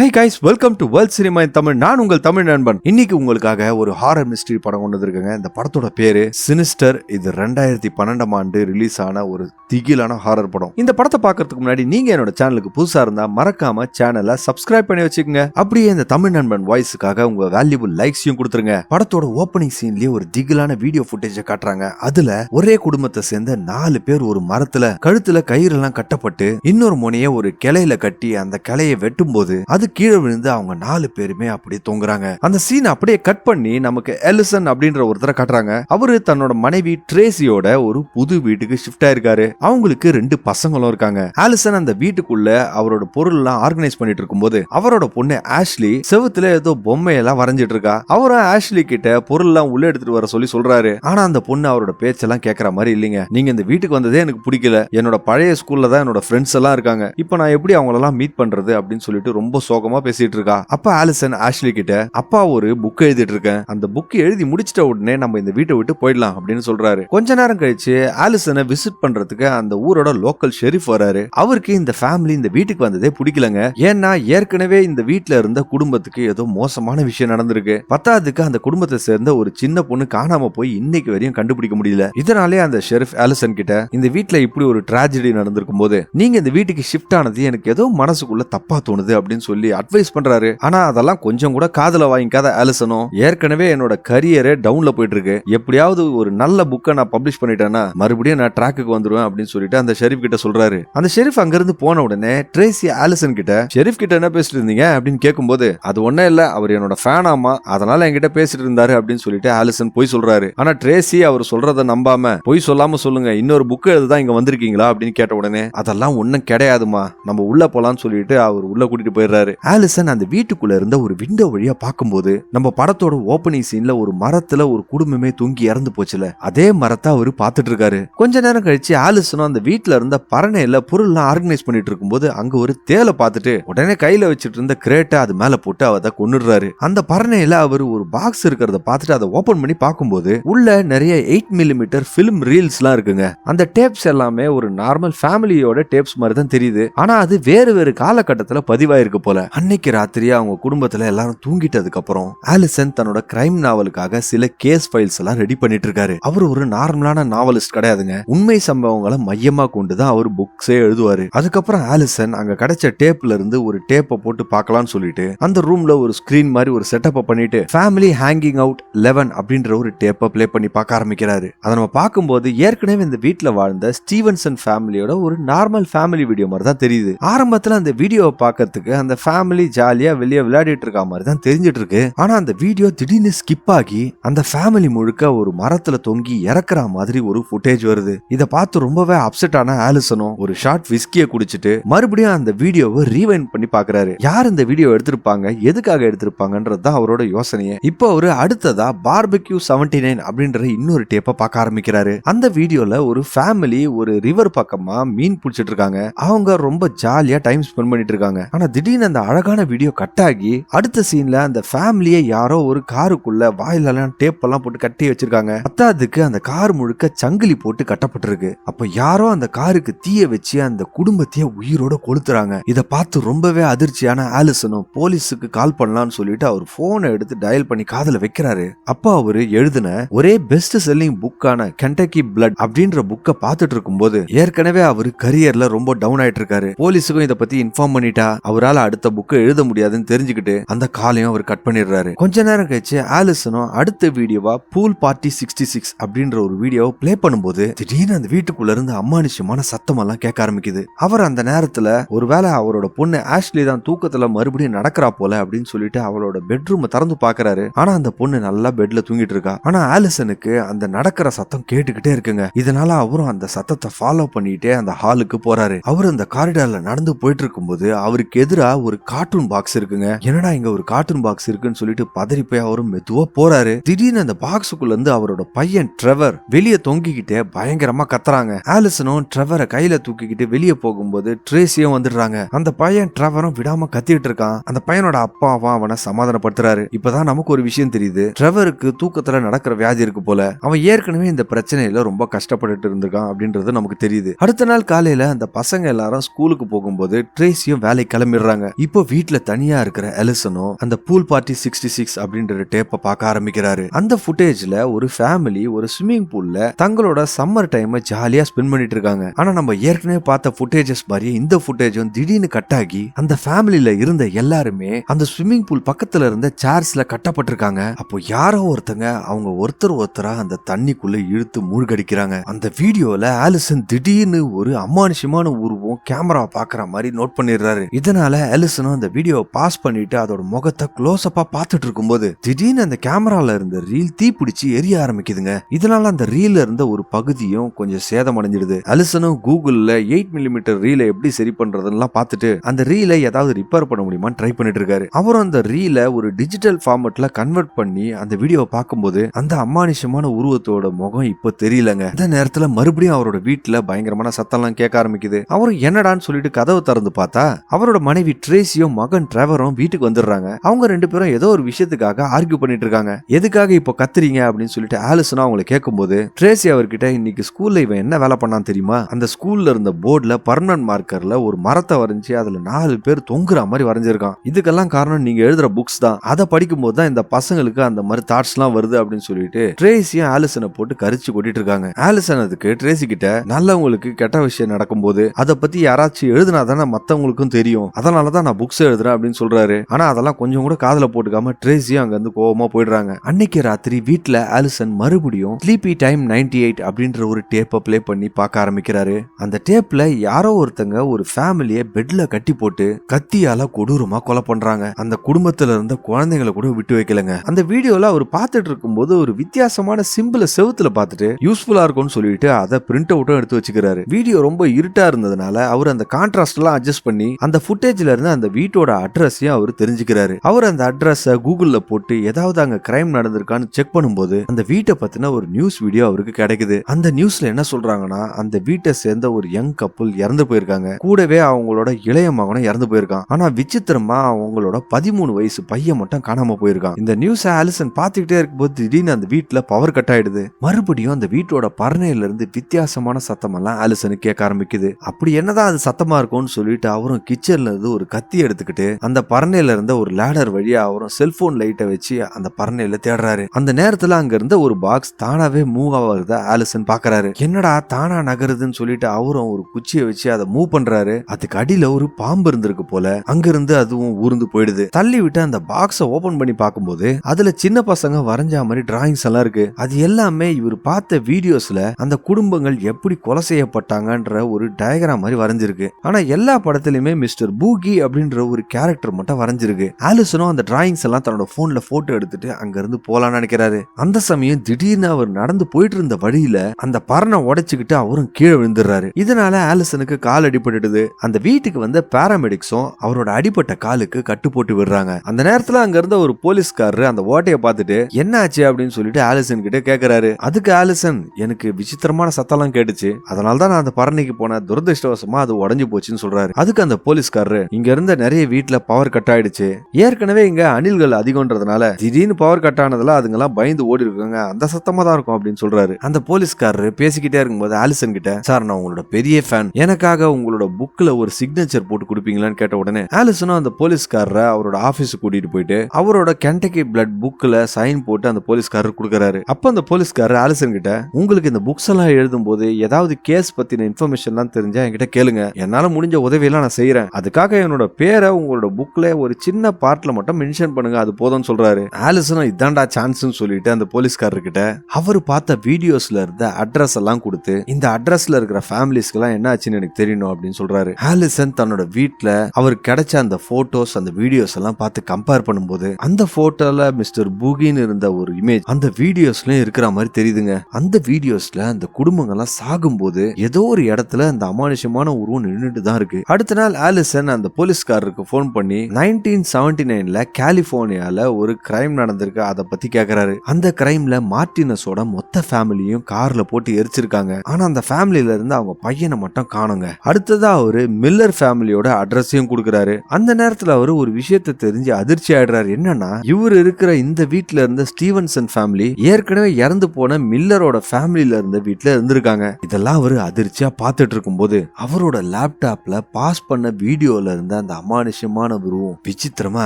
Hi guys welcome to world cinema in Tamil நான் உங்கள் தமிழ் நண்பன். இன்னைக்கு உங்களுக்காக ஒரு ஹாரர் மிஸ்ட்ரி படம் கொண்டு வந்திருக்கேங்க. இந்த படத்தோட பேரு சினிஸ்டர் இது ரெண்டாயிரத்தி பன்னெண்டாம் ஆண்டு ரிலீஸ் ஆன ஒரு திகிலான ஹாரர் படம். இந்த படத்தை பார்க்கறதுக்கு முன்னாடி நீங்க என்னோட சேனலுக்கு புதுசா இருந்தா மறக்காம சேனலை சப்ஸ்கிரைப் பண்ணி வச்சுக்கோங்க. அப்படியே இந்த தமிழ் நண்பன் வாய்ஸுக்காக உங்க வேல்யூபிள் லைக்ஸையும் கொடுத்துருங்க. படத்தோட ஓப்பனிங் சீன்லயே ஒரு திகிலான வீடியோ ஃபுட்டேஜை காட்டுறாங்க. அதுல ஒரே குடும்பத்தை சேர்ந்த நாலு பேர் ஒரு மரத்துல கழுத்துல கயிறு எல்லாம் கட்டப்பட்டு இன்னொரு முனைய ஒரு கிளையில கட்டி அந்த கிளையை வெட்டும் போது அது கீழே விழுந்து அவங்க நாலு பேருமே அப்படியே தொங்குறாங்க. அந்த சீன் அப்படியே கட் பண்ணி நமக்கு எலிசன் அப்படின்ற ஒருத்தரை காட்டுறாங்க. அவரு தன்னோட மனைவி ட்ரேசியோட ஒரு புது வீட்டுக்கு ஷிஃப்ட் ஆயிருக்காரு. அவங்களுக்கு ரெண்டு பசங்களும் இருக்காங்க. ஆலிசன் அந்த வீட்டுக்குள்ள அவரோட பொருள் எல்லாம் ஆர்கனைஸ் பண்ணிட்டு இருக்கும்போது அவரோட பொண்ணு ஆஷ்லி செவுத்துல ஏதோ பொம்மையெல்லாம் வரைஞ்சிட்டு இருக்கா. அவரும் ஆஷ்லி கிட்ட பொருள் எல்லாம் உள்ள எடுத்துட்டு வர சொல்லி சொல்றாரு. ஆனா அந்த பொண்ணு அவரோட பேச்செல்லாம் கேட்கற மாதிரி இல்லைங்க. நீங்க இந்த வீட்டுக்கு வந்ததே எனக்கு பிடிக்கல. என்னோட பழைய ஸ்கூல்ல தான் என்னோட ஃப்ரெண்ட்ஸ் எல்லாம் இருக்காங்க. இப்போ நான் எப்படி அவங்களெல்லாம் மீட் பண்றது அப்படின்னு சொல்லிட்டு ரொம்ப சோகமா பேசிட்டு இருக்கா? அப்ப ஆலிசன் ஆஷ்லி கிட்ட அப்பா ஒரு புக் எழுதிட்டு இருக்கேன். அந்த புக் எழுதி முடிச்சிட்ட உடனே நம்ம இந்த வீட்டை விட்டு போயிடலாம் அப்படின்னு சொல்றாரு. கொஞ்ச நேரம் கழிச்சு ஆலிசனை விசிட் பண்றதுக்கு அந்த ஊரோட லோக்கல் ஷெரீஃப் வராரு. அவருக்கு இந்த ஃபேமிலி இந்த வீட்டுக்கு வந்ததே பிடிக்கலங்க. ஏன்னா ஏற்கனவே இந்த வீட்ல இருந்த குடும்பத்துக்கு ஏதோ மோசமான விஷயம் நடந்திருக்கு. பத்தாவதுக்கு அந்த குடும்பத்தை சேர்ந்த ஒரு சின்ன பொண்ணு காணாம போய் இன்னைக்கு வரையும் கண்டுபிடிக்க முடியல. இதனாலே அந்த ஷெரீஃப் ஆலிசன் கிட்ட இந்த வீட்ல இப்படி ஒரு டிராஜடி நடந்திருக்கும் போது நீங்க இந்த வீட்டுக்கு ஷிஃப்ட் ஆனது எனக்கு ஏதோ மனசுக்குள்ள தப்பா தோணுது அப்படின்னு சொல்லி அட்வைஸ் பண்றாரு. ஆனா அதெல்லாம் கொஞ்சம் கூட காதல வாங்கிக்காத ஆலிசனும் ஏற்கனவே என்னோட கரியரே டவுன்ல போயிட்டு இருக்கு எப்படியாவது ஒரு நல்ல புக்கை நான் பப்ளிஷ் பண்ணிட்டேன்னா மறுபடியும் நான் ட்ராக்குக்கு வந்துருவேன் அப்படின்னு சொல்லிட்டு அந்த ஷெரீஃப் கிட்ட சொல்றாரு. அந்த ஷெரீஃப் அங்கிருந்து போன உடனே ட்ரேசி ஆலிசன் கிட்ட ஷெரீஃப் கிட்ட என்ன பேசிட்டு இருந்தீங்க? அப்படின்னு கேட்கும்போது அது ஒண்ணே இல்ல. அவர் என்னோட ஃபேனாமா அதனால என்கிட்ட பேசிட்டு இருந்தாரு அப்படின்னு சொல்லிட்டு ஆலிசன் போய் சொல்றாரு. ஆனா ட்ரேசி அவர் சொல்றதை நம்பாம பொய் சொல்லாம சொல்லுங்க. இன்னொரு புக் எழுதுதான் இங்க வந்திருக்கீங்களா? அப்படின்னு கேட்ட உடனே அதெல்லாம் ஒன்னும் கிடையாதுமா. நம்ம உள்ள போலாம்னு சொல்லிட்டு அவர் உள்ள கூட்டிட்டு போயிடுறாரு. ஆலிசன் அந்த வீட்டுக்குள்ள இருந்த ஒரு விண்டோ வழியா பார்க்கும்போது நம்ம படத்தோட ஓப்பனிங் சீன்ல ஒரு மரத்துல ஒரு குடும்பமே தூங்கி இறந்து போச்சுல. அதே மரத்தை அவரு பார்த்துட்டு இருக்காரு. கொஞ்ச நேரம் கழிச்சு ஆலிசனும் அந்த வீட்டுல இருந்த பரணையில பொருள்லாம் ஆர்கனைஸ் பண்ணிட்டு இருக்கும்போது அங்க ஒரு தேலை பார்த்துட்டு உடனே கையில வச்சுட்டு இருந்த கிரேட்டை அது மேல போட்டு அவத கொண்டுடுறாரு அந்த பரணையில அவர் ஒரு பாக்ஸ் இருக்கிறத பார்த்துட்டு அதை ஓபன் பண்ணி பார்க்கும்போது உள்ள நிறைய எயிட் மில்லிமீட்டர் பிலிம் ரீல்ஸ் எல்லாம் இருக்குங்க. அந்த டேப்ஸ் எல்லாமே ஒரு நார்மல் ஃபேமிலியோட டேப்ஸ் மாதிரி தான் தெரியுது. ஆனா அது வேறு வேறு காலகட்டத்துல பதிவாயிருக்கு போல. அன்னைக்கு ராத்திரியா அவங்க குடும்பத்துல எல்லாரும் தூங்கிட்டதுக்கு அப்புறம் ஆலிசன் தன்னோட கிரைம் நாவலுக்காக சில கேஸ் ஃபைல்ஸ் எல்லாம் ரெடி பண்ணிட்டு இருக்காரு. அவர் ஒரு நார்மலான நாவலிஸ்ட் கிடையாதுங்க. உண்மை சம்பவங்களை மையமா கொண்டு தான் அவர் புக்ஸே எழுதுவாரு. அதுக்கப்புறம் ஆலிசன் அங்க கிடைச்ச டேப்ல இருந்து ஒரு டேப்பை போட்டு பார்க்கலாம்னு சொல்லிட்டு அந்த ரூம்ல ஒரு ஸ்கிரீன் மாதிரி ஒரு செட்டப்பை பண்ணிட்டு ஃபேமிலி ஹேங்கிங் அவுட் லெவன் அப்படின்ற ஒரு டேப்பை பிளே பண்ணி பார்க்க ஆரம்பிக்கிறாரு. அதை நம்ம பார்க்கும்போது ஏற்கனவே இந்த வீட்ல வாழ்ந்த ஸ்டீவன்சன் ஃபேமிலியோட ஒரு நார்மல் ஃபேமிலி வீடியோ மாதிரி தான் தெரியுது. ஆரம்பத்துல அந்த வீடியோவை பார்க்கறதுக்கு அந்த ஃபேமிலி ஜாலியா வெளியே விளையாடிட்டு இருக்க மாதிரி தான் தெரிஞ்சிட்டு இருக்கு ஆனா அந்த வீடியோ திடீர்னு ஸ்கிப் ஆகி அந்த ஃபேமிலி முழுக்க ஒரு மரத்துல தொங்கி இறக்குற மாதிரி ஒரு ஃபுட்டேஜ் வருது. இதை பார்த்து ரொம்பவே அப்செட் ஆன ஆலிசனும் ஒரு ஷார்ட் விஸ்கிய குடிச்சிட்டு மறுபடியும் அந்த வீடியோவை ரீவைண்ட் பண்ணி பாக்குறாரு. யார் இந்த வீடியோ எடுத்திருப்பாங்க? எதுக்காக எடுத்திருப்பாங்கன்றது தான் அவரோட யோசனையே. இப்போ அவரு அடுத்ததா பார்பெக்யூ செவன்டி நைன் அப்படின்ற இன்னொரு டேப்பை பார்க்க ஆரம்பிக்கிறாரு. அந்த வீடியோல ஒரு ஃபேமிலி ஒரு ரிவர் பக்கமா மீன் பிடிச்சிட்டு இருக்காங்க. அவங்க ரொம்ப ஜாலியா டைம் ஸ்பெண்ட் பண்ணிட்டு இருக்காங்க. ஆனா திடீர்னு அந்த அழகான வீடியோ கட் ஆகி அடுத்த சீன்ல அந்த ஃபேமிலியை யாரோ ஒரு காருக்குள்ள வாயிலெல்லாம் டேப் எல்லாம் போட்டு கட்டி வச்சிருக்காங்க. பத்தாதுக்கு அந்த கார் முழுக்க சங்கிலி போட்டு கட்டப்பட்டிருக்கு. அப்ப யாரோ அந்த காருக்கு தீய வச்சு அந்த குடும்பத்தையே உயிரோட கொளுத்துறாங்க. இத பார்த்து ரொம்பவே அதிர்ச்சியான ஆலிசனும் போலீஸுக்கு கால் பண்ணலாம்னு சொல்லிட்டு அவர் போனை எடுத்து டயல் பண்ணி காதுல வைக்கிறாரு. அப்பா அவரு எழுதின ஒரே பெஸ்ட் செல்லிங் புக்கான கென்டக்கி பிளட் அப்படின்ற புக்கை பார்த்துட்டு இருக்கும்போது ஏற்கனவே அவரு கரியர்ல ரொம்ப டவுன் ஆயிட்டு இருக்காரு போலீஸுக்கும் இத பத்தி இன்ஃபார்ம் பண்ணிட்டா அவரால் அடுத்த புக்கை எழுத முடியாதுன்னு தெரிஞ்சுக்கிட்டு அந்த காலையும் அவர் கட் பண்ணிடுறாரு. கொஞ்ச நேரம் கழிச்சு ஆலிசனும் அடுத்த வீடியோவா பூல் பார்ட்டி சிக்ஸ்டி சிக்ஸ் அப்படின்ற ஒரு வீடியோவை ப்ளே பண்ணும்போது திடீர்னு அந்த வீட்டுக்குள்ள இருந்து அம்மானிஷமான சத்தம் எல்லாம் கேட்க ஆரம்பிக்குது. அவர் அந்த நேரத்துல ஒருவேளை அவரோட பொண்ணு ஆஷ்லி தான் தூக்கத்துல மறுபடியும் நடக்கிறா போல அப்படின்னு சொல்லிட்டு அவளோட பெட்ரூம் திறந்து பாக்குறாரு ஆனா அந்த பொண்ணு நல்லா பெட்ல தூங்கிட்டு இருக்கா. ஆனா ஆலிசனுக்கு அந்த நடக்கிற சத்தம் கேட்டுக்கிட்டே இருக்குங்க. இதனால அவரும் அந்த சத்தத்தை ஃபாலோ பண்ணிட்டே அந்த ஹாலுக்கு போறாரு. அவர் அந்த காரிடார்ல நடந்து போயிட்டு இருக்கும்போது அவருக்கு எதிராக ஒரு கார்ட்டூன் பாக்ஸ் இருக்குங்க. என்னடா இங்க ஒரு கார்ட்டூன் பாக்ஸ் இருக்குன்னு சொல்லிட்டு பதறி போய் அவரும் மெதுவா போறாரு. திடீர்னு அந்த பாக்ஸுக்குள்ள இருந்து அவரோட பையன் ட்ரெவர் வெளியே தொங்கிக்கிட்டே பயங்கரமா கத்துறாங்க. ஆலிசனும் ட்ரெவரை கையில தூக்கிக்கிட்டு வெளியே போகும்போது ட்ரேசியும் வந்துடுறாங்க. அந்த பையன் ட்ரெவரும் விடாம கத்திட்டு இருக்கான். அந்த பையனோட அப்பாவும் அவனை சமாதானப்படுத்துறாரு. இப்பதான் நமக்கு ஒரு விஷயம் தெரியுது. ட்ரெவருக்கு தூக்கத்துல நடக்கிற வியாதி இருக்கு போல. அவன் ஏற்கனவே இந்த பிரச்சனையில ரொம்ப கஷ்டப்பட்டுட்டு இருந்திருக்கான் அப்படின்றது நமக்கு தெரியுது. அடுத்த நாள் காலையில அந்த பசங்க எல்லாரும் ஸ்கூலுக்கு போகும்போது ட்ரேசியும் வேலை கிளம்பிடுறாங்க. இப்போ வீட்ல தனியா இருக்கிற எலிசனும் அந்த பூல் பார்ட்டி சிக்ஸ்டி சிக்ஸ் அப்படின்ற டேப்பை பார்க்க ஆரம்பிக்கிறாரு. அந்த ஃபுட்டேஜ்ல ஒரு ஃபேமிலி ஒரு ஸ்விம்மிங் பூல்ல தங்களோட சம்மர் டைம் ஜாலியா ஸ்பெண்ட் பண்ணிட்டு இருக்காங்க. ஆனா நம்ம ஏற்கனவே பார்த்த ஃபுட்டேஜஸ் மாதிரி இந்த ஃபுட்டேஜும் திடீர்னு கட் ஆகி அந்த ஃபேமிலியில இருந்த எல்லாருமே அந்த ஸ்விம்மிங் பூல் பக்கத்துல இருந்த சேர்ஸ்ல கட்டப்பட்டிருக்காங்க. அப்போ யாரோ ஒருத்தங்க அவங்க ஒருத்தர் ஒருத்தரா அந்த தண்ணிக்குள்ள இழுத்து மூழ்கடிக்கிறாங்க. அந்த வீடியோல ஆலிசன் திடீர்னு ஒரு அமானுஷமான உருவம் கேமரா பாக்குற மாதிரி நோட் பண்ணிடுறாரு. இதனால ஆலிசனும் அந்த வீடியோவை பாஸ் பண்ணிட்டு அதோட முகத்தை க்ளோஸ் அப்பா பார்த்துட்டு இருக்கும்போது திடீர்னு அந்த கேமரால இருந்த ரீல் தீ பிடிச்சி எரிய ஆரம்பிக்குதுங்க. இதனால அந்த ரீல்ல இருந்த ஒரு பகுதியும் கொஞ்சம் சேதமடைஞ்சிடுது. அலிசனும் கூகுள்ல எயிட் மில்லிமீட்டர் ரீலை எப்படி சரி பண்றதுலாம் பார்த்துட்டு அந்த ரீலை ஏதாவது ரிப்பேர் பண்ண முடியுமான்னு ட்ரை பண்ணிட்டு இருக்காரு. அவரும் அந்த ரீலை ஒரு டிஜிட்டல் ஃபார்மெட்ல கன்வெர்ட் பண்ணி அந்த வீடியோவை பார்க்கும்போது அந்த அமானுஷமான உருவத்தோட முகம் இப்போ தெரியலங்க. அந்த நேரத்துல மறுபடியும் அவரோட வீட்டுல பயங்கரமான சத்தம்லாம் கேட்க ஆரம்பிக்குது. அவரும் என்னடான்னு சொல்லிட்டு கதவை திறந்து பார்த்தா அவரோட மனைவி ட்ரேசியும் மகன் ட்ரெவரும் வீட்டுக்கு வந்துடுறாங்க. அவங்க ரெண்டு பேரும் ஏதோ ஒரு விஷயத்துக்காக ஆர்கியூ பண்ணிட்டு இருக்காங்க. எதுக்காக இப்போ கத்துறீங்க அப்படின்னு சொல்லிட்டு ஆலிசனா அவங்களை கேட்கும்போது ட்ரேசி அவர்கிட்ட இன்னைக்கு ஸ்கூல்ல இவன் என்ன வேலை பண்ணான் தெரியுமா? அந்த ஸ்கூல்ல இருந்த போர்டுல பர்மனன்ட் மார்க்கர்ல ஒரு மரத்தை வரைஞ்சி அதுல நாலு பேர் தொங்குற மாதிரி வரைஞ்சிருக்கான். இதுக்கெல்லாம் காரணம் நீங்க எழுதுற புக்ஸ் தான். அதை படிக்கும்போது தான் இந்த பசங்களுக்கு அந்த மாதிரி தாட்ஸ் எல்லாம் வருது அப்படின்னு சொல்லிட்டு ட்ரேசியும் ஆலிசனை போட்டு கரிச்சு கொட்டிட்டு இருக்காங்க. ஆலிசன் அதுக்கு ட்ரேசி கிட்ட நல்லவங்களுக்கு கெட்ட விஷயம் நடக்கும்போது அதை பத்தி யாராச்சும் எழுதுனா தானே மத்தவங்களுக்கும் தெரியும். அதனாலதான் நான் புக்ஸ் எழுதுறேன் அப்படின்னு சொல்றாரு. ஆனா அதெல்லாம் கொஞ்சம் கூட காதல போட்டுக்காம ட்ரேசியும் அங்க இருந்து கோவமா போயிடுறாங்க. அன்னைக்கு ராத்திரி வீட்டுல ஆலிசன் மறுபடியும் ஸ்லீப்பி டைம் 98 எயிட் அப்படின்ற ஒரு டேப்பை ப்ளே பண்ணி பார்க்க ஆரம்பிக்கிறாரு. அந்த டேப்ல யாரோ ஒருத்தங்க ஒரு ஃபேமிலிய பெட்ல கட்டி போட்டு கத்தியால கொடூரமா கொலை பண்றாங்க. அந்த குடும்பத்துல இருந்த குழந்தைங்களை கூட விட்டு வைக்கலங்க. அந்த வீடியோல அவர் பார்த்துட்டு இருக்கும்போது ஒரு வித்தியாசமான சிம்பிள செவுத்துல பார்த்துட்டு யூஸ்ஃபுல்லா இருக்கும்னு சொல்லிட்டு அதை பிரிண்ட் அவுட்டும் எடுத்து வச்சுக்கிறாரு. வீடியோ ரொம்ப இருட்டா இருந்ததுனால அவர் அந்த கான்ட்ராஸ்ட் எல்லாம் அட்ஜஸ்ட் பண்ணி அந்த ஃபுட்டேஜ்ல இருந்து அந்த வீட்டோட அட்ரஸையும் அவர் தெரிஞ்சுக்கிறாரு. அவர் அந்த அட்ரஸ கூகுள்ல போட்டு ஏதாவது அங்க கிரைம் நடந்திருக்கான்னு செக் பண்ணும்போது அந்த வீட்டை பத்தின ஒரு நியூஸ் வீடியோ அவருக்கு கிடைக்குது. அந்த நியூஸ்ல என்ன சொல்றாங்கன்னா அந்த வீட்டை சேர்ந்த ஒரு யங் கப்புள் இறந்து போயிருக்காங்க. கூடவே அவங்களோட இளைய மகனும் இறந்து போயிருக்கான். ஆனா விசித்திரமா அவங்களோட பதிமூணு வயசு பையன் மட்டும் காணாம போயிருக்கான். இந்த நியூஸ் ஆலிசன் பாத்துக்கிட்டே இருக்கும்போது திடீர்னு அந்த வீட்டுல பவர் கட் ஆயிடுது. மறுபடியும் அந்த வீட்டோட பரணையில இருந்து வித்தியாசமான சத்தம் எல்லாம் ஆலிசனுக்கு கேட்க ஆரம்பிக்குது. அப்படி என்னதான் அது சத்தமா இருக்கும்னு சொல்லிட்டு அவரும் கிச்சன்ல இருந்து ஒரு கத்தி எடுத்துக்கிட்டு அந்த பரணையில இருந்த ஒரு லேடர் வழியா அவரும் செல்போன் லைட்டை வச்சு அந்த பரணையில தேடுறாரு. அந்த நேரத்துல அங்க இருந்த ஒரு பாக்ஸ் தானாவே மூவ் ஆகிறத ஆலிசன் பாக்குறாரு. என்னடா தானா நகருதுன்னு சொல்லிட்டு அவரும் ஒரு குச்சியை வச்சு அதை மூவ் பண்றாரு. அதுக்கு அடியில ஒரு பாம்பு இருந்திருக்கு போல. அங்கிருந்து அதுவும் ஊர்ந்து போயிடுது. தள்ளி விட்டு அந்த பாக்ஸ ஓபன் பண்ணி பார்க்கும்போது அதுல சின்ன பசங்க வரைஞ்ச மாதிரி டிராயிங்ஸ் எல்லாம் இருக்கு. அது எல்லாமே இவர் பார்த்த வீடியோஸ்ல அந்த குடும்பங்கள் எப்படி கொலை செய்யப்பட்டாங்கன்ற ஒரு டயக்ராம் மாதிரி வரைஞ்சிருக்கு. ஆனா எல்லா படத்துலயுமே மிஸ்டர் பூகி அப்படின்ற ஒரு கேரக்டர் மட்டும் வரைஞ்சிருக்கு. ஆலிசனும் அந்த டிராயிங்ஸ் எல்லாம் தன்னோட போன்ல போட்டோ எடுத்துட்டு அங்கிருந்து போலான்னு நினைக்கிறாரு. அந்த சமயம் திடீர்னு அவர் நடந்து போயிட்டு இருந்த வழியில அந்த பறனை உடைச்சுக்கிட்டு அவரும் கீழே விழுந்துடுறாரு. இதனால ஆலிசனுக்கு கால் அடிபட்டுடுது. அந்த வீட்டுக்கு வந்த பேராமெடிக்ஸும் அவரோட அடிபட்ட காலுக்கு கட்டு போட்டு விடுறாங்க. அந்த நேரத்துல அங்க இருந்த ஒரு போலீஸ்காரரு அந்த ஓட்டையை பார்த்துட்டு என்ன ஆச்சு அப்படின்னு சொல்லிட்டு ஆலிசன் கிட்ட கேக்குறாரு. அதுக்கு ஆலிசன் எனக்கு விசித்திரமான சத்தம்லாம் கேட்டுச்சு. அதனால தான் நான் அந்த பரணிக்கு போன துரதிருஷ்டவசமா அது உடஞ்சு போச்சுன்னு சொல்றாரு. அதுக்கு அந்த போலீஸ்காரரு இங்க இருந்த நிறைய வீட்டுல பவர் கட் ஆயிடுச்சு. ஏற்கனவே இங்க அணில்கள் அதிகம்ன்றதுனால திடீர்னு பவர் கட் ஆனதுல அதுங்கெல்லாம் பயந்து ஓடி இருக்காங்க. அந்த சத்தமா தான் இருக்கும் அப்படின்னு சொல்றாரு. அந்த போலீஸ்காரரு பேசிக்கிட்டே இருக்கும்போது ஆலிசன் கிட்ட சார் நான் உங்களோட பெரிய ஃபேன் எனக்காக உங்களோட புக்ல ஒரு சிக்னேச்சர் போட்டு கொடுப்பீங்களான்னு கேட்ட உடனே ஆலிசனும் அந்த போலீஸ்காரரை அவரோட ஆபீஸ் கூட்டிட்டு போயிட்டு அவரோட கென்டக்கி பிளட் புக்ல சைன் போட்டு அந்த போலீஸ்காரர் கொடுக்கறாரு. அப்ப அந்த போலீஸ்காரர் ஆலிசன் கிட்ட உங்களுக்கு இந்த புக்ஸ் எல்லாம் எழுதும் போது ஏதாவது கேஸ் பத்தின இன்ஃபர்மேஷன்லாம் தெரிஞ்சா என்கிட்ட கேளுங்க. என்னால முடிஞ்ச உதவியெல்லாம் நான் செய்யறேன் அதுக்காக என்னோட பேரை உங்களோட புக்கில் ஒரு சின்ன பார்ட்டில் மட்டும் மென்ஷன் பண்ணுங்க அது போதும்னு சொல்கிறாரு ஆலிசனும் இதான்டா சான்ஸ்னு சொல்லிட்டு அந்த போலீஸ்காரர்கிட்ட அவர் பார்த்த வீடியோஸில் இருந்த அட்ரஸ் எல்லாம் கொடுத்து இந்த அட்ரஸ்ல இருக்கிற ஃபேமிலிஸ்க்கெல்லாம் என்ன ஆச்சுன்னு எனக்கு தெரியணும் அப்படின்னு சொல்கிறாரு ஆலிசன் தன்னோட வீட்டில் அவர் கிடைச்ச அந்த ஃபோட்டோஸ் அந்த வீடியோஸ் எல்லாம் பார்த்து கம்பேர் பண்ணும்போது அந்த ஃபோட்டோவில் மிஸ்டர் பூகின்னு இருந்த ஒரு இமேஜ் அந்த வீடியோஸ்லயும் இருக்கிற மாதிரி தெரியுதுங்க. அந்த வீடியோஸ்ல அந்த குடும்பங்கள்லாம் சாகும்போது ஏதோ ஒரு இடத்துல அந்த அமானுஷமான உருவம் நின்றுட்டு தான் இருக்கு. அடுத்த நாள் ஆலிசன் அந்த போலீஸ்காரருக்கு ஃபோன் பண்ணி நைன்டீன் செவன்டி நைன்ல கலிபோர்னியால ஒரு கிரைம் நடந்திருக்கு அதை பத்தி கேக்குறாரு. அந்த கிரைம்ல மார்டினஸோட மொத்த ஃபேமிலியும் கார்ல போட்டு எரிச்சிருக்காங்க. ஆனா அந்த ஃபேமிலில இருந்து அவங்க பையனை மட்டும் காணுங்க. அடுத்ததா அவரு மில்லர் ஃபேமிலியோட அட்ரஸையும் கொடுக்குறாரு. அந்த நேரத்துல அவரு ஒரு விஷயத்தை தெரிஞ்சு அதிர்ச்சி ஆயிடுறாரு. என்னன்னா இவர் இருக்கிற இந்த வீட்ல இருந்த ஸ்டீவன்சன் ஃபேமிலி ஏற்கனவே இறந்து போன மில்லரோட ஃபேமிலியில இருந்த வீட்டுல இருந்திருக்காங்க. இதெல்லாம் அவரு அதிர்ச்சியா பார்த்துட்டு இருக்கும்போது அவரோட லேப்டாப்ல பாஸ் பண்ண வீடியோல இருந்த அந்த அந்த அமானுஷ்யமான உருவம் விசித்திரமா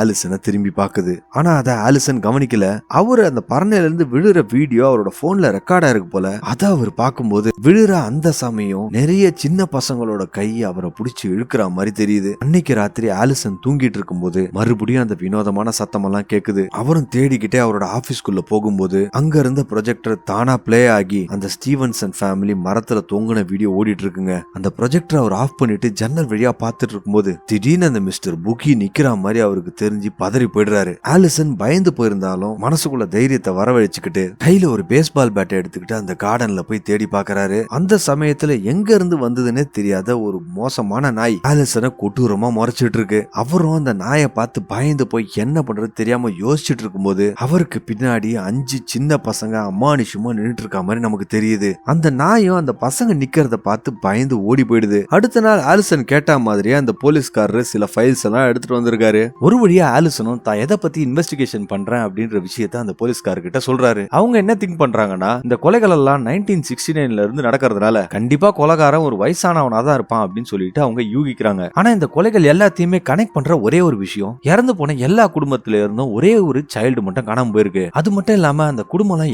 ஆலிசனை திரும்பி பாக்குது ஆனா அதை ஆலிசன் கவனிக்கல. அவர் அந்த பறனையில இருந்து விழுற வீடியோ அவரோட போன்ல ரெக்கார்டா இருக்கு போல. அதை அவர் பார்க்கும்போது விழுற அந்த சமயம் நிறைய சின்ன பசங்களோட கை அவரை பிடிச்சி இழுக்கிற மாதிரி தெரியுது. அன்னைக்கு ராத்திரி ஆலிசன் தூங்கிட்டு இருக்கும்போது மறுபடியும் அந்த வினோதமான சத்தம் எல்லாம் கேக்குது. அவரும் தேடிக்கிட்டே அவரோட ஆபீஸ்க்குள்ள போகும்போது அங்க இருந்த ப்ரொஜெக்டர் தானா பிளே ஆகி அந்த ஸ்டீவன்சன் ஃபேமிலி மரத்துல தொங்குன வீடியோ ஓடிட்டு இருக்குங்க. அந்த ப்ரொஜெக்டர் அவர் ஆஃப் பண்ணிட்டு ஜன்னல் வழியா பார்த்துட்டு இருக்கும்போது திடீர்னு அந்த மிஸ்டர் புக்கி நிக்கிற மாதிரி அவருக்கு தெரிஞ்சு பதறி போயிடுறாரு. ஆலிசன் பயந்து போயிருந்தாலும் மனசுக்குள்ள தைரியத்தை வரவழைச்சுக்கிட்டு கையில ஒரு பேஸ்பால் பேட்டை எடுத்துக்கிட்டு அந்த கார்டன்ல போய் தேடி பாக்குறாரு அந்த சமயத்துல எங்க இருந்து வந்ததுன்னே தெரியாத ஒரு மோசமான நாய் ஆலிசனை கொட்டூரமா முறைச்சிட்டு இருக்கு. அவரும் அந்த நாயை பார்த்து பயந்து போய் என்ன பண்றது தெரியாம யோசிச்சுட்டு இருக்கும்போது அவருக்கு பின்னாடி அஞ்சு சின்ன பசங்க அம்மானிஷமா நின்னுட்டு இருக்க மாதிரி நமக்கு தெரியுது. அந்த நாயும் அந்த பசங்க நிக்கிறத பார்த்து பயந்து ஓடி போயிடுது. அடுத்த நாள் ஆலிசன் கேட்ட மாதிரியே அந்த போலீஸ்காரர் சில ஃபைல்ஸ் எல்லாம் எடுத்துட்டு வந்திருக்காரு. ஒரு வழியா ஆலிசனும் தான் எதை பத்தி இன்வெஸ்டிகேஷன் பண்றேன்? அப்படின்ற விஷயத்த அந்த போலீஸ்காரர்கிட்ட சொல்றாரு. அவங்க என்ன திங்க் பண்றாங்கன்னா இந்த கொலைகள் எல்லாம் நைன்டீன் சிக்ஸ்டி நைன்ல இருந்து நடக்கிறதுனால கண்டிப்பா கொலைகாரன் ஒரு வயசானவனா தான் இருப்பான் அப்படின்னு சொல்லிட்டு அவங்க யூகிக்கிறாங்க. ஆனா இந்த கொலைகள் எல்லாத்தையுமே கனெக்ட் பண்ற ஒரே ஒரு விஷயம் இறந்து போன எல்லா குடும்பத்துல இருந்தும் ஒரே ஒரு சைல்டு மட்டும் காணாம போயிருக்கு. அது மட்டும் இல்லாம அந்த குடும்பம் எல்லாம்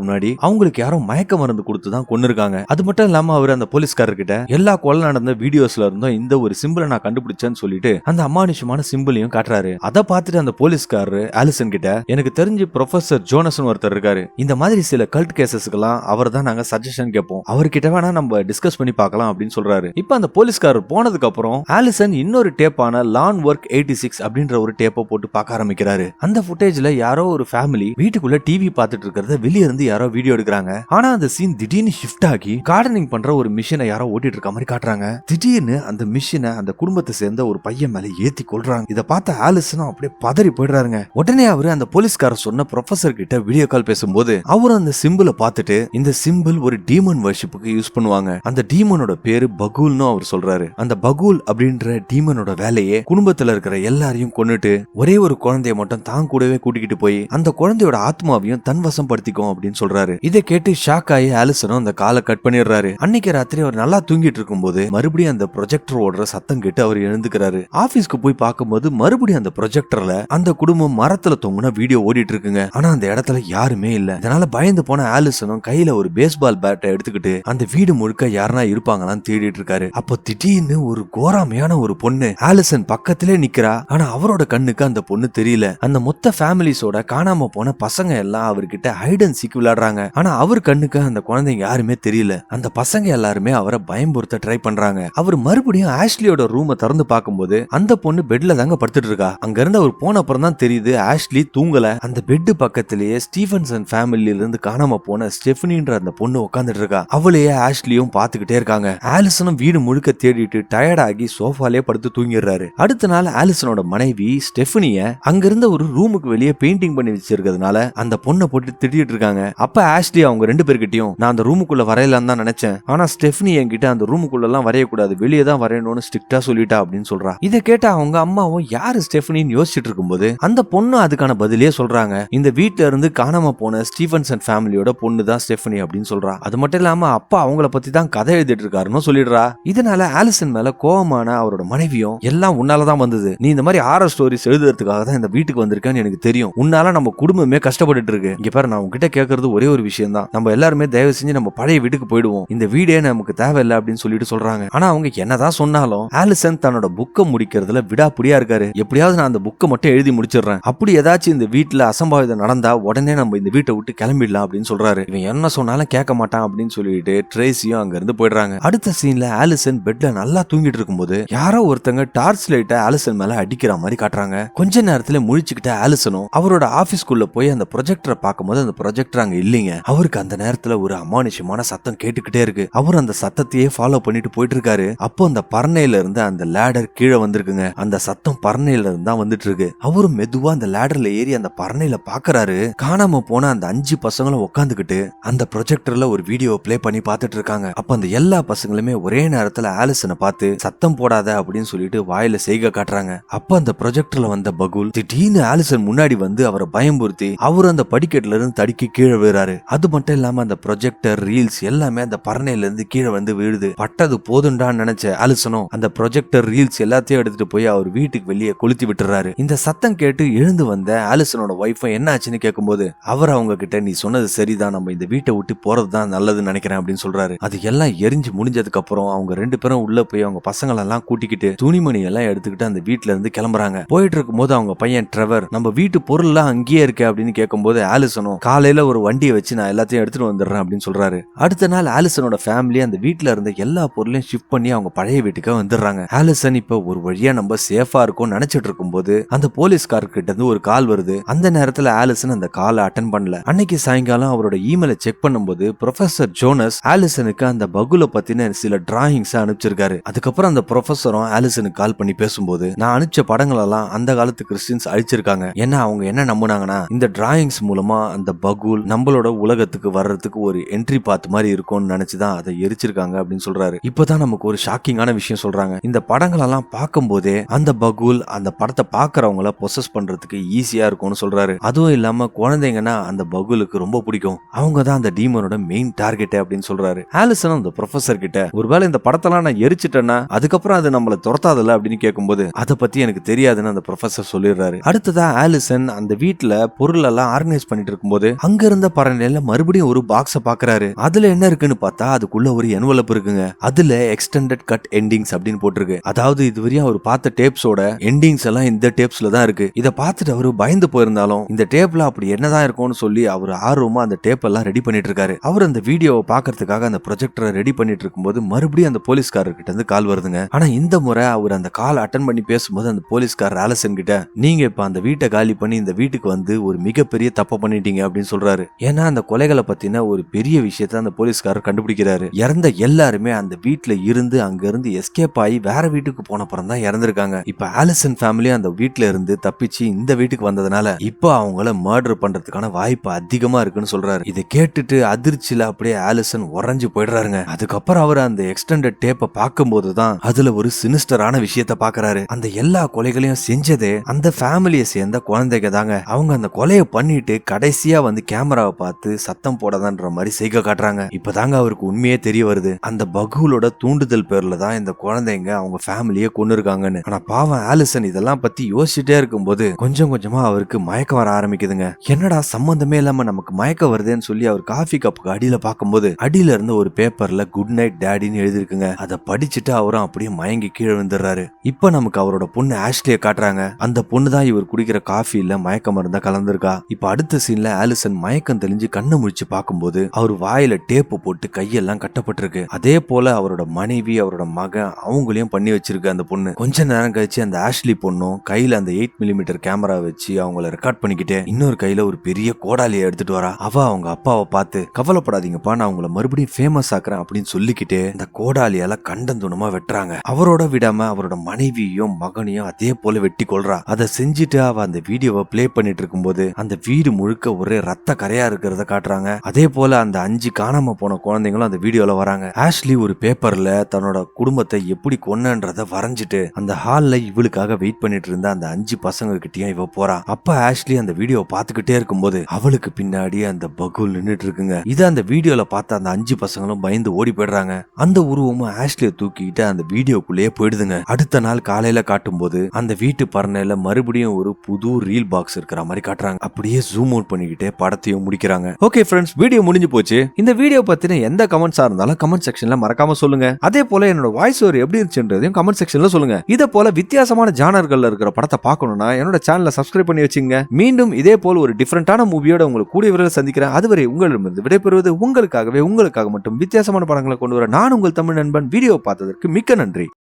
முன்னாடி அவங்களுக்கு யாரும் மயக்க மருந்து கொடுத்து தான் கொண்டிருக்காங்க அது மட்டும் இல்லாம அவர் அந்த போலீஸ்காரர்கிட்ட எல்லா கொலை நடந்த வீடியோஸ்ல இருந்தும் இந்த ஒரு சிம்பிளை நான் கண்டுபிடிச்சேன்னு சொல்லிட்டு அந்த அமானுஷமான சிம்பிளையும் காட்டுறாரு. அதை பார்த்துட்டு அந்த போலீஸ்காரரு ஆலிசன் கிட்ட எனக்கு தெரிஞ்சு ப்ரொஃபசர் ஜோனசன் ஒருத்தர் இருக்காரு. இந்த மாதிரி சில கல்ட் கேசஸ்க்கெல்லாம் அவர் தான் நாங்க சஜஷன் கேட்போம். அவர்கிட்ட வேணா நம்ம டிஸ்கஸ் பண்ணி பார்க்கலாம் அப்படின்னு சொல்றாரு. இப்போ அந்த போலீஸ்காரர் போனதுக்கு அப்புறம் ஆலிசன் இன்னொரு டேப்பான லான் ஒர்க் எயிட்டி சிக்ஸ் அப்படின்ற ஒரு டேப்பை போட்டு பார்க்க ஆரம்பிக்கிறாரு. அந்த ஃபுட்டேஜ்ல யாரோ ஒரு ஃபேமிலி வீட்டுக்குள்ள டிவி பார்த்துட்டு இருக்கிறத வெளிய இருந்து யாரோ வீடியோ எடுக்கிறாங்க. ஆனா அந்த சீன் திடீர்னு ஷிஃப்ட் ஆகி கார்டனிங் பண்ற ஒரு மிஷினை யாரோ ஓட்டிட்டு இருக்க மாதிரி காட்டுறாங்க. திடீர்னு அந்த மிஷினை அந்த குடும்பத்தை சேர்ந்த ஒரு பையன் மேல ஏத்தி கொள்றாங்க இதை பார்த்த ஆலிசனும் அப்படியே பதறி போயிடுறாருங்க. உடனே அவரு அந்த போலீஸ்காரர் சொன்ன ப்ரொஃபசர் கிட்ட வீடியோ கால் பேசும்போது அவர் அந்த சிம்பிளை பார்த்துட்டு இந்த சிம்பிள் ஒரு டீமன் வர்ஷிப்புக்கு யூஸ் பண்ணுவாங்க. அந்த டீமனோட பேரு பகூல்னு அவர் சொல்றாரு. அந்த பகூல் அப்படின்ற டீமனோட வேலையே குடும்பத்துல இருக்கிற எல்லாரையும் கொன்னுட்டு ஒரே ஒரு குழந்தைய மட்டும் தான் கூடவே கூட்டிக்கிட்டு போய் அந்த குழந்தையோட ஆத்மாவையும் தன் வசம் படுத்திக்கும் அப்படின்னு சொல்றாரு. இதை கேட்டு ஷாக் ஆகி ஆலிசனும் அந்த காலை கட் பண்ணிடுறாரு. அன்னைக்கு ராத்திரி அவர் நல்லா தூங்கிட்டு இருக்கும்போது மறுபடியும் அந்த ப்ரொஜெக்டர் ஓடுற சத்தம் கேட்டு அவர் எழுந்துக்கிறாரு. ஆபீஸ்க்கு போய் பார்க்கும்போது மறுபடியும் அந்த ப்ரொஜெக்டர்ல அந்த குடும்பம் மரத்துல தொங்குன வீடியோ ஓடிட்டு இருக்குங்க ஆனா அந்த இடத்துல யாருமே இல்ல. இதனால பயந்து போன ஆலிசனும் கையில ஒரு பேஸ்பால் பேட்டை எடுத்துக்கிட்டு அந்த வீடு முழுக்க யாருனா இருப்பாங்களான்னு தேடிட்டு இருக்காரு அப்போ திடீர்னு ஒரு கோராமையான ஒரு பொண்ணு ஆலிசன் பக்கத்திலே நிக்கிறா. ஆனா அவரோட கண்ணுக்கு அந்த பொண்ணு தெரியல. அந்த மொத்த ஃபேமிலிஸோட காணாம போன பசங்க எல்லாம் அவர்கிட்ட ஹைட் அண்ட் சீக் விளையாடுறாங்க. ஆனா அவர் கண்ணுக்கு அந்த குழந்தைங்க யாருமே தெரியல. அந்த பசங்க எல்லாருமே அவரை பயம்புறுத்த ட்ரை பண்றாங்க. அவர் மறுபடியும் ஆஷ்லியோட ரூமை திறந்து பார்க்கும்போது அந்த பொண்ணு பெட்ல தாங்க படுத்துட்டு இருக்கா அங்க இருந்து அவர் போன அப்புறம் தான் தெரியுது ஆஷ்லி தூங்கல. அந்த பெட் பக்கத்திலேயே ஸ்டீஃபன்சன் ஃபேமிலியில இருந்து காணாம போன ஸ்டெஃபனின்ற அந்த பொண்ணு உட்காந்துட்டு இருக்கா அவளையே ஆஷ்லியும் பாத்துக்கிட்டே இருக்காங்க. ஆலிசனும் வீடு முழுக்க தேடிட்டு டயர்டாகி சோஃபாலே படுத்து தூங்கிடுறாரு. அடுத்த நாள் ஆலிசனோட மனைவி ஸ்டெஃபனிய அங்க இருந்த ஒரு ரூமுக்கு வெளியே பெயிண்டிங் பண்ணி வச்சிருக்கிறதுனால அந்த பொண்ணை போட்டு திட்டிட்டு இருக்காங்க அப்ப ஆஷ்லி அவங்க ரெண்டு பேர்கிட்டயும் நான் அந்த ரூமுக்குள்ள வரையலாம் தான் நினைச்சேன். ஆனா ஸ்டெஃபனி என்கிட்ட அந்த ரூமுக்குள்ள எல்லாம் வரையக்கூடாது. வெளியே தான் வரையணும்னு ஸ்ட்ரிக்டா சொல்லிட்டா அப்படின்னு சொல்றா. இதை கேட்ட அவங்க அம்மாவும் யாரு ஸ்டெஃபனின்னு யோசிச்சுட்டு இருக்கும்போது அந்த பொண்ணு அதுக்கான பதிலே சொல்றாங்க. இந்த வீட்டுல இருந்து காணாம போன ஸ்டீவன்சன் ஃபேமிலியோட பொண்ணு தான் ஸ்டெஃபனி அப்படின்னு சொல்றா. அது மட்டும் இல்லாம அப்பா அவங்கள பத்தி தான் கதை எழுதிட்டு இருக்காருன்னு சொல்லிடுறா. இதனால ஆலிசன் மேல கோபமான அவரோட மனைவியும் எல்லாம் உன்னாலதான் வந்தது. நீ இந்த மாதிரி ஆர ஸ்டோரிஸ் எழுதுறதுக்காக தான் இந்த வீட்டுக்கு வந்திருக்கேன்னு எனக்கு தெரியும். உன்னால நம்ம குடும்பமே கஷ்டப்பட்டு இருக்கு. இங்க பாரு நான் உங்ககிட்ட கேட்கறது ஒரே ஒரு விஷயம் தான். நம்ம எல்லாருமே தயவு செஞ்சு நம்ம பழைய வீட்டுக்கு போயிடுவோம். இந்த வீடே நமக்கு தேவையில்லை அப்படின்னு சொல்லிட்டு சொல்றாங்க. ஆனா அவங்க என்னதான் சொன்னாலும் ஆலிசன் தன்னோட புக்கை முடிக்கிறதுல விடாப்பிடியா இருக்காரு. எப்படியாவது நான் அந்த புக்கை மட்டும் எழுதி முடிச்சிடுறேன். அப்படி ஏதாச்சும் இந்த வீட்டுல அசம்பாவிதம் நடந்தா உடனே நம்ம இந்த வீட்டை விட்டு கிளம்பிடலாம் அப்படின்னு சொல்றாரு. இவன் என்ன சொன்னாலும் கேட்க மாட்டான் அப்படின்னு சொல்லிட்டு ட்ரேசியும் அங்க இருந்து போயிடுறாங்க. அடுத்த சீன்ல ஆலிசன் பெட்ல நல்லா தூங்கிட்டு இருக்கும்போது யாரோ ஒருத்தங்க டார்ச் லைட்டை ஆலிசன் மேல அடிக்கிற மாதிரி காட்டுறாங்க. கொஞ்ச நேரத்துல முழிச்சுக்கிட்ட ஆலிசனும் அவரோட ஆபீஸ்க்குள்ள போய் அந்த ப்ரொஜெக்டரை பார்க்கும்போது அந்த ப்ரொஜெக்டர் அங்க இல்லைங்க. அவருக்கு அந்த நேரத்துல ஒரு அமானுஷமான சத்தம் கேட்டுக்கிட்டே இருக்கு. அவர் அந்த சத்தத்தையே ஃபாலோ பண்ணிட்டு போயிட்டு இருக்காரு. அப்போ அந்த பறனையில இருந்து அந்த லேடர் கீழே கீழே வந்திருக்குங்க. அந்த சத்தம் பரணையில இருந்து தான் வந்துட்டு இருக்கு அவரும் மெதுவா அந்த லேடர்ல ஏறி அந்த பரணையில பாக்குறாரு. காணாம போன அந்த அஞ்சு பசங்களும் உட்காந்துக்கிட்டு அந்த ப்ரொஜெக்டர்ல ஒரு வீடியோ ப்ளே பண்ணி பார்த்துட்டு இருக்காங்க அப்ப அந்த எல்லா பசங்களுமே ஒரே நேரத்துல ஆலிசனை பார்த்து சத்தம் போடாத அப்படின்னு சொல்லிட்டு வாயில செய்க காட்டுறாங்க. அப்ப அந்த ப்ரொஜெக்டர்ல வந்த பகுல் திடீர்னு ஆலிசன் முன்னாடி வந்து அவரை பயம்புறுத்தி அவர் அந்த படிக்கட்டுல இருந்து தடுக்கி கீழே விழுறாரு. அது மட்டும் இல்லாம அந்த ப்ரொஜெக்டர் ரீல்ஸ் எல்லாமே அந்த பரணையில இருந்து கீழே வந்து விழுது. பட்டது போதுண்டான்னு நினைச்ச ஆலிசனும் அந்த ப்ரொஜெக்டர் ரீல்ஸ் எல்லாத்தையும் எல்லாத்தையும் எடுத்துட்டு போய் அவர் வீட்டுக்கு வெளியே கொளுத்தி விட்டுறாரு. இந்த சத்தம் கேட்டு எழுந்து வந்த ஆலிசனோட ஒய்ஃபும் என்ன ஆச்சுன்னு கேட்கும்போது அவர் அவங்க கிட்ட நீ சொன்னது சரிதான் நம்ம இந்த வீட்டை விட்டு போறது தான் நல்லதுன்னு நினைக்கிறேன் அப்படின்னு சொல்றாரு. அது எல்லாம் எரிஞ்சு முடிஞ்சதுக்கு அப்புறம் அவங்க ரெண்டு பேரும் உள்ள போய் அவங்க பசங்களெல்லாம் கூட்டிக்கிட்டு துணிமணி எல்லாம் எடுத்துக்கிட்டு அந்த வீட்டுல இருந்து கிளம்புறாங்க. போயிட்டு இருக்கும்போது அவங்க பையன் ட்ரெவர் நம்ம வீட்டு பொருள்லாம் அங்கேயே இருக்கு அப்படின்னு கேட்கும்போது ஆலிசனும் காலையில ஒரு வண்டியை வச்சு நான் எல்லாத்தையும் எடுத்துட்டு வந்துடுறேன் அப்படின்னு சொல்றாரு. அடுத்த நாள் ஆலிசனோட ஃபேமிலி அந்த வீட்டுல இருந்த எல்லா பொருளையும் ஷிஃப்ட் பண்ணி அவங்க பழைய வீட்டுக்கு வந்துடுறாங்க. ஆலிசன் இப்ப ஒரு வழியா நம்ம சேஃபா இருக்கும் நினைச்சிட்டு இருக்கும்போது அந்த போலீஸ்கார் கிட்ட இருந்து ஒரு கால் வருது. அந்த நேரத்துல ஆலிசன் அந்த காலை அட்டன் பண்ணல. அன்னைக்கு சாயங்காலம் அவரோட இமெயில செக் பண்ணும்போது ப்ரொஃபசர் ஜோனஸ் ஆலிசனுக்கு அந்த பகுல பத்தின சில டிராயிங்ஸ் அனுப்பிச்சிருக்காரு. அதுக்கப்புறம் அந்த ப்ரொஃபஸரும் ஆலிசனுக்கு கால் பண்ணி பேசும்போது நான் அனுப்பிச்ச படங்கள் எல்லாம் அந்த காலத்து கிறிஸ்டின்ஸ் அழிச்சிருக்காங்க. ஏன்னா அவங்க என்ன நம்புனாங்கன்னா இந்த டிராயிங்ஸ் மூலமா அந்த பகுல் நம்மளோட உலகத்துக்கு வர்றதுக்கு ஒரு என்ட்ரி பாத் மாதிரி இருக்கும்னு நினைச்சுதான் அதை எரிச்சிருக்காங்க அப்படின்னு சொல்றாரு. இப்பதான் நமக்கு ஒரு ஷாக்கிங்கான விஷயம் சொல்றாங்க. இந்த படங்கள் எல்லாம் பார்க்கும்போதே அந்த பகுல் அந்த படத்தை பார்க்குறவங்கள பொசஸ் பண்றதுக்கு ஈஸியா இருக்கும்னு சொல்றாரு. அதுவும் இல்லாம குழந்தைங்கன்னா அந்த பகுலுக்கு ரொம்ப பிடிக்கும். அவங்க தான் அந்த டீமனோட மெயின் டார்கெட் அப்படின்னு சொல்றாரு. ஆலிசன் அந்த ப்ரொஃபசர் கிட்ட ஒருவேளை இந்த படத்தெல்லாம் நான் எரிச்சிட்டேன்னா அதுக்கப்புறம் அது நம்மள துரத்தாதல அப்படின்னு கேட்கும்போது அதை பத்தி எனக்கு தெரியாதுன்னு அந்த ப்ரொஃபசர் சொல்லிடுறாரு. அடுத்ததா ஆலிசன் அந்த வீட்டில் பொருள் எல்லாம் ஆர்கனைஸ் பண்ணிட்டு இருக்கும்போது அங்க இருந்த பரநிலையில மறுபடியும் ஒரு பாக்ஸ பாக்குறாரு. அதுல என்ன இருக்குன்னு பார்த்தா அதுக்குள்ள ஒரு என்வலப் இருக்குங்க. அதுல எக்ஸ்டெண்டட் கட் எண்டிங்ஸ் அப்படின்னு போட்டிருக்கு. அதாவது இது இதுவரையும் அவர் பார்த்த டேப்ஸோட எண்டிங்ஸ் எல்லாம் இந்த டேப்ஸ்ல தான் இருக்கு. இதை பார்த்துட்டு அவரு பயந்து போயிருந்தாலும் இந்த டேப்ல அப்படி என்னதான் இருக்கும்னு சொல்லி அவர் ஆர்வமா அந்த டேப் எல்லாம் ரெடி பண்ணிட்டு இருக்காரு அவர் அந்த வீடியோவை பாக்குறதுக்காக அந்த ப்ரொஜெக்டரை ரெடி பண்ணிட்டு இருக்கும்போது மறுபடியும் அந்த போலீஸ்காரர் கிட்ட இருந்து கால் வருதுங்க. ஆனா இந்த முறை அவர் அந்த கால் அட்டன் பண்ணி பேசும்போது அந்த போலீஸ்காரர் ஆலசன் கிட்ட நீங்க இப்ப அந்த வீட்டை காலி பண்ணி இந்த வீட்டுக்கு வந்து ஒரு மிகப்பெரிய தப்பை பண்ணிட்டீங்க அப்படின்னு சொல்றாரு. ஏன்னா அந்த கொலைகளை பத்தின ஒரு பெரிய விஷயத்த அந்த போலீஸ்காரர் கண்டுபிடிக்கிறாரு. இறந்த எல்லாருமே அந்த வீட்டுல இருந்து அங்க இருந்து எஸ்கேப் ஆகி வேற வீட்டுக்கு போன அப்புறம் தான் இறந்திருக்காங்க. இப்ப ஆலிசன் ஃபேமிலி அந்த வீட்டுல இருந்து தப்பிச்சு இந்த வீட்டுக்கு வந்ததுனால இப்போ அவங்கள மர்டர் பண்றதுக்கான வாய்ப்பு அதிகமா இருக்குன்னு சொல்றாரு. இதை கேட்டுட்டு அதிர்ச்சியில அப்படியே ஆலிசன் உறைஞ்சு போயிடுறாருங்க. அதுக்கப்புறம் அவர் அந்த எக்ஸ்டெண்டட் டேப்பை பார்க்கும்போது தான் அதுல ஒரு சினிஸ்டரான விஷயத்த பாக்குறாரு அந்த எல்லா கொலைகளையும் செஞ்சதே அந்த ஃபேமிலியை சேர்ந்த குழந்தைங்க தாங்க அவங்க அந்த கொலையை பண்ணிட்டு கடைசியா வந்து கேமராவை பார்த்து சத்தம் போடதான்ற மாதிரி செய்க காட்டுறாங்க. இப்பதாங்க அவருக்கு உண்மையே தெரிய வருது. அந்த பகுலோட தூண்டுதல் பேர்ல தான் இந்த குழந்தைங்க அவங்க ஃபேமிலியை கொண்டு இருக்காங்கன்னு ஆனா பாவம் ஆலிசன் இதெல்லாம் பத்தி யோசிச்சுட்டே இருக்கும்போது கொஞ்சம் கொஞ்சமா அவருக்கு மயக்கம் வர ஆரம்பிக்குதுங்க. என்னடா சம்பந்தமே இல்லாம நமக்கு மயக்கம் வருதேன்னு சொல்லி அவர் காஃபி கப்புக்கு அடியில பார்க்கும்போது அடியில இருந்து ஒரு பேப்பர்ல குட் நைட் டேடின்னு எழுதிருக்குங்க அதை படிச்சுட்டு அவரும் அப்படியே மயங்கி கீழே விழுந்துடுறாரு. இப்ப நமக்கு அவரோட பொண்ணு ஆஷ்லிய காட்டுறாங்க. அந்த பொண்ணு தான் இவர் குடிக்கிற காஃபில மயக்க மருந்தா கலந்துருக்கா. இப்ப அடுத்த சீன்ல ஆலிசன் மயக்கம் தெளிஞ்சு கண்ணு முழிச்சு பார்க்கும்போது அவர் வாயில டேப்பு போட்டு கையெல்லாம் கட்டப்பட்டிருக்கு. அதே போல அவரோட மனைவி அவரோட மகன் அவங்களையும் பண்ணி வச்சிருக்கு அந்த பொண்ணு. கொஞ்ச நேரம் கழிச்சு அந்த ஆஷ்லி பொண்ணும் கையில அந்த எயிட் மில்லிமீட்டர் கேமரா வச்சு அவங்கள ரெக்கார்ட் பண்ணிக்கிட்டு இன்னொரு கையில ஒரு பெரிய கோடாலியை எடுத்துட்டு வரா. அவ அவங்க அப்பாவை பார்த்து கவலைப்படாதீங்கப்பா நான் உங்களை மறுபடியும் ஃபேமஸ் ஆக்குறேன் அப்படின்னு சொல்லிக்கிட்டு இந்த கோடாலியால கண்டந்துணமா வெட்டுறாங்க. அவரோட விடாம அவரோட மனைவியையும் மகனையும் அதே போல வெட்டி கொள்றா அதை செஞ்சுட்டு அவ அந்த வீடியோவை ப்ளே பண்ணிட்டு இருக்கும்போது அந்த வீடு முழுக்க ஒரே ரத்த கரையா இருக்கிறத காட்டுறாங்க. அதே போல அந்த அஞ்சு காணாம போன குழந்தைங்களும் அந்த வீடியோல வராங்க. ஆஷ்லி ஒரு பேப்பர்ல தன்னோட குடும்பத்தை எப்படி கொன்னன்றத வரைஞ்சிட்டு அந்த ஹால்ல இவளுக்காக வெயிட் பண்ணிட்டு இருந்த அந்த அஞ்சு பசங்க கிட்டயும் இவ போறா. அப்ப ஆஷ்லி அந்த வீடியோ பார்த்துக்கிட்டே இருக்கும்போது அவளுக்கு பின்னாடி அந்த பகுல் நின்றுட்டு இருக்குங்க. இதை அந்த வீடியோல பார்த்த அந்த அஞ்சு பசங்களும் பயந்து ஓடி போயிடுறாங்க. அந்த உருவமும் ஆஷ்லியை தூக்கிட்டு அந்த வீடியோக்குள்ளேயே போயிடுதுங்க. அடுத்த நாள் காலையில காட்டும்போது அந்த வீட்டு பறனையில மறுபடியும் ஒரு புது ரீல் பாக்ஸ் இருக்கிற மாதிரி காட்டுறாங்க. அப்படியே ஜூம் அவுட் பண்ணிக்கிட்டே படத்தையும் முடிக்கிறாங்க. ஓகே ஃப்ரெண்ட்ஸ் வீடியோ முடிஞ்சு போச்சு. இந்த வீடியோ பத்தின எந்த கமெண்ட்ஸா இருந்தாலும் கமெண்ட் செக்ஷன்ல மறக்காம சொல்லுங்க. அதே போல என்னோட வாய்ஸ் ஓவர் எப்படி இருந்துச்சுன்றதையும் கமெண்ட் செக்ஷன்ல சொல்லுங்க. இதை போல வித்தியாசமான ஜானர்கள்ல இருக்கிற படத்தை பார்க்கணும்னா என்னோட சேனலை சப்ஸ்கிரைப் பண்ணி வச்சுங்க. மீண்டும் இதே போல ஒரு டிஃப்ரெண்டான மூவியோட உங்களுக்கு கூடிய விரைவில் சந்திக்கிறேன். அதுவரை உங்களிடமிருந்து விடைபெறுவது உங்களுக்காகவே உங்களுக்காக மட்டும் வித்தியாசமான படங்களை கொண்டு வர நான் உங்கள் தமிழ் நண்பன். வீடியோ பார்த்ததற்கு மிக்க நன்றி.